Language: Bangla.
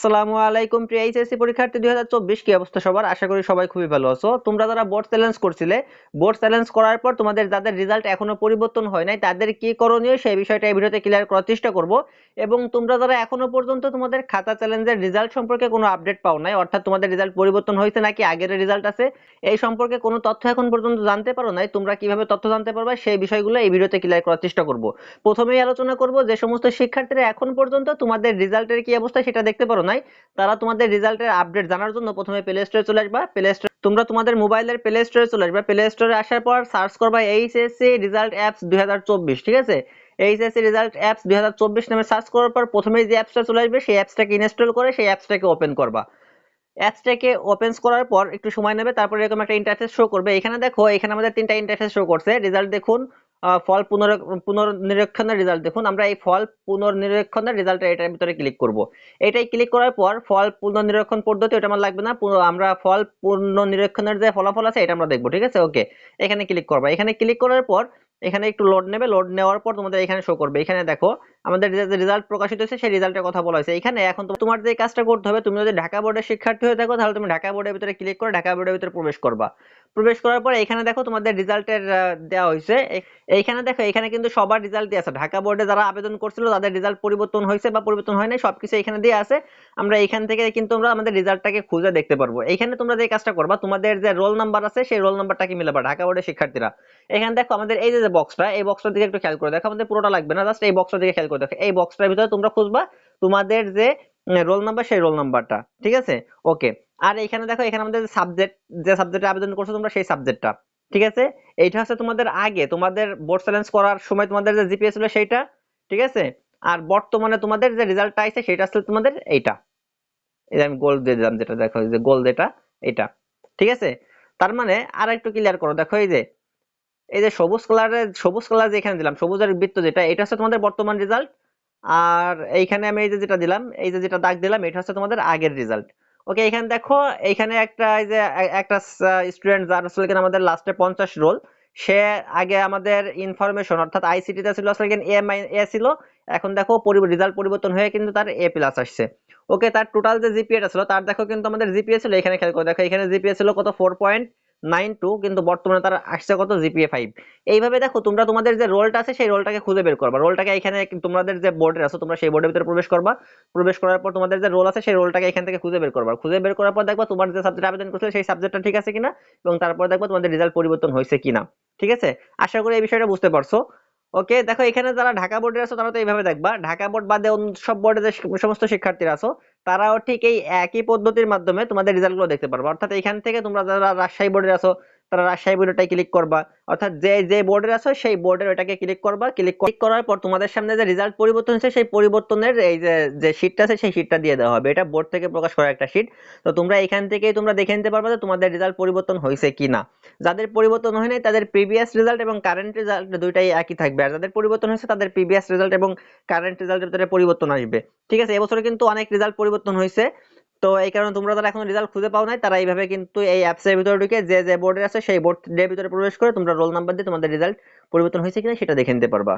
আসসালামু আলাইকুম প্রিয় এইচএসসি পরীক্ষার্থী, দুই হাজার চব্বিশ কি অবস্থা সবার? আশা করি সবাই খুবই ভালো আছো। তোমরা যারা বোর্ড চ্যালেঞ্জ করছিলে বোর্ড চ্যালেঞ্জ করার পর তোমাদের যাদের রেজাল্ট এখনও পরিবর্তন হয় নাই, তাদের কি করণীয় সেই বিষয়টা এই ভিডিওতে ক্লিয়ার করার চেষ্টা করব। এবং তোমরা যারা এখনও পর্যন্ত তোমাদের খাতা চ্যালেঞ্জের রেজাল্ট সম্পর্কে কোনো আপডেট পাও নাই, অর্থাৎ তোমাদের রেজাল্ট পরিবর্তন হয়েছে নাকি আগের রেজাল্ট আছে, এই সম্পর্কে কোনো তথ্য এখন পর্যন্ত জানতে পারো নাই, তোমরা কীভাবে তথ্য জানতে পারবে সেই বিষয়গুলো এই ভিডিওতে ক্লিয়ার করার চেষ্টা করব। প্রথমেই আলোচনা করব যে সমস্ত শিক্ষার্থীরা এখন পর্যন্ত তোমাদের রেজাল্টের কি অবস্থা সেটা দেখতে পারো নাই, তারা তোমাদের রেজাল্টের আপডেট জানার জন্য প্রথমে প্লে স্টোরে চলে আসবা। প্লে স্টোর তোমরা তোমাদের মোবাইলের প্লে স্টোরে চলে আসবা। প্লে স্টোরে আসার পর সার্চ করবা এইচএসসি রেজাল্ট অ্যাপস দুই ঠিক আছে? এইচএসসি রেজাল্ট অ্যাপস দুই নামে সার্চ করার পর প্রথমেই যে অ্যাপসটা চলে আসবে, সেই অ্যাপসটাকে ইনস্টল করে সেই অ্যাপসটাকে ওপেন করবা। অ্যাপসটাকে ওপেন করার পর একটু সময় নেবে, তারপর এরকম একটা ইন্টারফেস শো করবে। এখানে দেখো, এখানে আমাদের তিনটা ইন্টারফেস শো করছে। রেজাল্ট দেখুন ফল পুনর, পুনর্নিরীক্ষণের রেজাল্ট দেখুন, আমরা এই ফল পুনর্নিরীক্ষণের রেজাল্ট এটার ভিতরে ক্লিক করব। এটাই ক্লিক করার পর ফল পুনর্নিরীক্ষণ পদ্ধতি, ওটা আমার লাগবে না। আমরা ফল পুনর্নিরীক্ষণের যে ফলাফল আছে, এটা আমরা দেখব, ঠিক আছে? ওকে এখানে ক্লিক করবা। এখানে ক্লিক করার পর, এখানে একটু লোড নেবে। লোড নেওয়ার পর তোমাদের এখানে শো করবে। এখানে দেখো আমাদের রেজাল্ট প্রকাশিত হয়েছে, সেই রেজাল্টের কথা বলা হয়েছে। এখানে এখন তোমার যে কাজটা করতে হবে, তুমি যদি ঢাকা বোর্ডের শিক্ষার্থী হয়ে থাকো, তাহলে তুমি ঢাকা বোর্ডের ভিতরে ক্লিক করে ঢাকা বোর্ডের ভিতরে প্রবেশ করবা। প্রবেশ করার পর এখানে দেখো তোমাদের রেজাল্টের দেওয়া হয়েছে। এইখানে দেখো, এখানে কিন্তু সবার রেজাল্ট দিয়ে আছে। ঢাকা বোর্ডে যারা আবেদন করছিল, তাদের রেজাল্ট পরিবর্তন হয়েছে বা পরিবর্তন হয় নাই, সবকিছু এখানে দিয়ে আছে। আমরা এখান থেকে কিন্তু আমরা আমাদের রেজাল্টটাকে খুঁজে দেখতে পারব। এখানে তোমরা যে কাজটা করবা, তোমাদের যে রোল নাম্বার আছে, সেই রোল নাম্বারটাকে মিলাবা? ঢাকা বোর্ডের শিক্ষার্থীরা। এখানে দেখো আমাদের এই যে বক্সটা এই বক্সটার দিকে একটু খেয়াল করে দেখো, আমাদের পুরোটা লাগবে না জাস্ট এই বক্সটার দিকে খেয়াল করে দেখো। এই বক্সটার ভিতরে তোমরা খুঁজবা তোমাদের যে রোল নাম্বার সেই রোল নাম্বারটা ঠিক আছে? ওকে আর এখানে দেখো, এখানে আমাদের সাবজেক্ট যে সাবজেক্টে আবেদন করছ তোমরা সেই সাবজেক্টটা ঠিক আছে? এইটা হচ্ছে তোমাদের আগে, তোমাদের বোর্ড চ্যালেঞ্জ করার সময় তোমাদের যে জিপিএস ছিল সেইটা, ঠিক আছে? আর বর্তমানে তোমাদের যে রেজাল্টটা আইছে সেটা আসলে তোমাদের এইটা। এই যে আমি গোল দিয়ে দিলাম যেটা, দেখো যে গোল যেটা এটা ঠিক আছে? তার মানে আর একটু ক্লিয়ার করো। দেখো, এই যে এই যে সবুজ কালারের সবুজ কালার যে এখানে দিলাম সবুজের বৃত্ত যেটা, এটা হচ্ছে তোমাদের বর্তমান রেজাল্ট আর এইখানে আমি এই যে যেটা দিলাম, এই যে যেটা দাগ দিলাম, এটা হচ্ছে তোমাদের আগের রেজাল্ট ওকে এখানে দেখো, এখানে একটা এই যে একটা স্টুডেন্ট যার আসলে কিনা আমাদের লাস্টে পঞ্চাশ রোল সে আগে আমাদের ইনফরমেশন অর্থাৎ আইসিটিতে ছিল আসলে এ এ ছিল। এখন দেখো রেজাল্ট পরিবর্তন হয়ে কিন্তু তার এ প্লাস আসছে। ওকে তার টোটাল যে জিপিএটা ছিল, তার দেখো কিন্তু আমাদের জিপিএ ছিল, এখানে খেয়াল করে, দেখো এখানে জিপিএ ছিল কত? ফোর পয়েন্ট নাইন টু, কিন্তু বর্তমানে তার আসছে কত? GPA five. এইভাবে দেখো, তোমরা তোমাদের যে রোলটা আছে, সেই রোলটাকে খুঁজে বের করবা। রোলটাকে এখানে তোমাদের যে বোর্ডের আছে, তোমরা সেই বোর্ডের ভিতরে প্রবেশ করবা। প্রবেশ করার পর তোমাদের যে রোল আছে, সেই রোলটাকে এখান থেকে খুঁজে বের করবা। খুঁজে বের করার পর দেখবা তোমার যে সাবজেক্ট আবেদন করছে সেই সাবজেক্টটা ঠিক আছে কিনা, এবং তারপর দেখবা তোমাদের রেজাল্ট পরিবর্তন হয়েছে কিনা। ঠিক আছে? আশা করি এই বিষয়টা বুঝতে পারছ। ওকে দেখো, এখানে যারা ঢাকা বোর্ডের আছো, তারা তো এইভাবে দেখবা। ঢাকা বোর্ড বাদে অন্য সব বোর্ডে যে সমস্ত শিক্ষার্থীরা আছো, তারাও ঠিক এই একই পদ্ধতির মাধ্যমে তোমাদের রেজাল্টগুলো দেখতে পারবে। অর্থাৎ এখান থেকে তোমরা যারা রাজশাহী বোর্ডের আছো তারা রাজশাহী বোর্ডটাই ক্লিক করবা। অর্থাৎ যে যে বোর্ডের আছো, সেই বোর্ডের ওটাকে ক্লিক করবা। ক্লিক ক্লিক করার পর তোমাদের সামনে যে রেজাল্ট পরিবর্তন হয়েছে সেই পরিবর্তনের এই যে যে শীটটা আছে, সেই শীটটা দিয়ে দেওয়া হবে। এটা বোর্ড থেকে প্রকাশ করা একটা শীট তো তোমরা এখান থেকেই তোমরা দেখে নিতে পারবে যে তোমাদের রেজাল্ট পরিবর্তন হয়েছে কিনা। যাদের পরিবর্তন হয় নাই তাদের প্রিভিয়াস রেজাল্ট এবং কারেন্ট রেজাল্ট দুইটাই একই থাকবে। আর যাদের পরিবর্তন হয়েছে, তাদের প্রিভিয়াস রেজাল্ট এবং কারেন্ট রেজাল্টের ভিতরে পরিবর্তন আসবে। ঠিক আছে এবছরে কিন্তু অনেক রেজাল্ট পরিবর্তন হয়েছে। তো এই কারণে তোমরা যারা এখন রেজাল্ট খুঁজে পাও নাই। তারা এইভাবে কিন্তু এই অ্যাপসের ভিতরে ঢুকে যে যে বোর্ডে আছে, সেই বোর্ডের ভিতরে প্রবেশ করে তোমরা রোল নাম্বার দিয়ে তোমাদের রেজাল্ট পরিবর্তন হয়েছে কিনা সেটা দেখে নিতে পারবা।